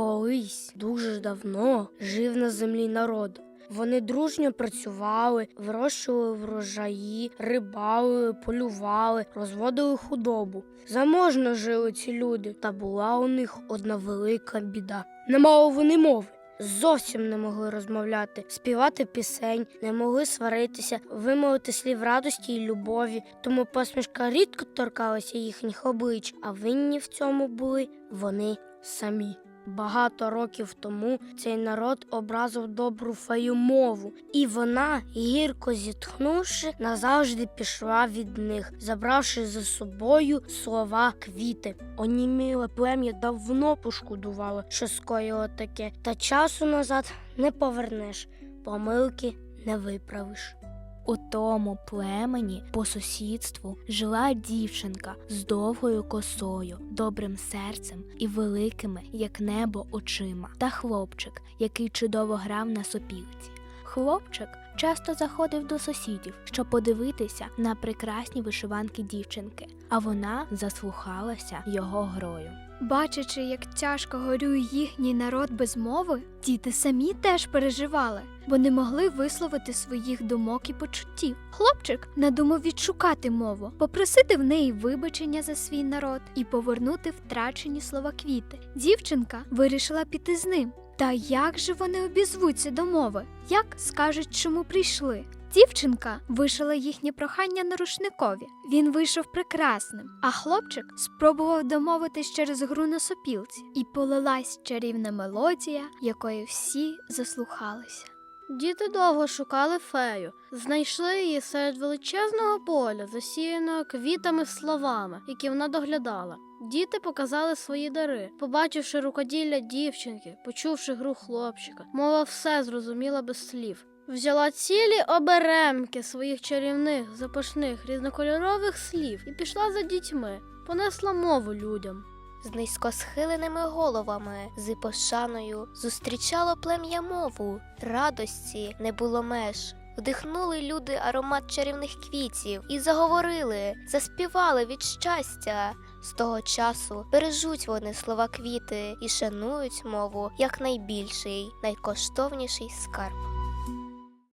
Колись дуже давно жив на землі народ. Вони дружньо працювали, вирощували врожаї, рибали, полювали, розводили худобу. Заможно жили ці люди, та була у них одна велика біда. Не мали вони мови. Зовсім не могли розмовляти, співати пісень, не могли сваритися, вимовити слів радості і любові, тому посмішка рідко торкалася їхніх облич, а винні в цьому були вони самі. Багато років тому цей народ образив добру фею мову, і вона, гірко зітхнувши, назавжди пішла від них, забравши за собою слова квіти. Оніміле плем'я давно пошкодувало, що скоїло таке, та часу назад не повернеш, помилки не виправиш. У тому племені по сусідству жила дівчинка з довгою косою, добрим серцем і великими, як небо, очима, та хлопчик, який чудово грав на сопілці. Хлопчик часто заходив до сусідів, щоб подивитися на прекрасні вишиванки дівчинки, а вона заслухалася його грою. Бачачи, як тяжко горює їхній народ без мови, діти самі теж переживали, бо не могли висловити своїх думок і почуттів. Хлопчик надумав відшукати мову, попросити в неї вибачення за свій народ і повернути втрачені слова квіти. Дівчинка вирішила піти з ним. Та як же вони обізвуться до мови? Як скажуть, чому прийшли? Дівчинка вишила їхнє прохання на рушникові. Він вийшов прекрасним, а хлопчик спробував домовитись через гру на сопілці, і полилась чарівна мелодія, якої всі заслухалися. Діти довго шукали фею, знайшли її серед величезного поля, засіяного квітами словами, які вона доглядала. Діти показали свої дари, побачивши рукоділля дівчинки, почувши гру хлопчика. Мова все зрозуміла без слів. Взяла цілі оберемки своїх чарівних, запашних, різнокольорових слів і пішла за дітьми, понесла мову людям. З низько схиленими головами, з пошаною зустрічало плем'я мову, радості не було меж. Вдихнули люди аромат чарівних квітів і заговорили, заспівали від щастя. З того часу бережуть вони слова квіти і шанують мову як найбільший, найкоштовніший скарб.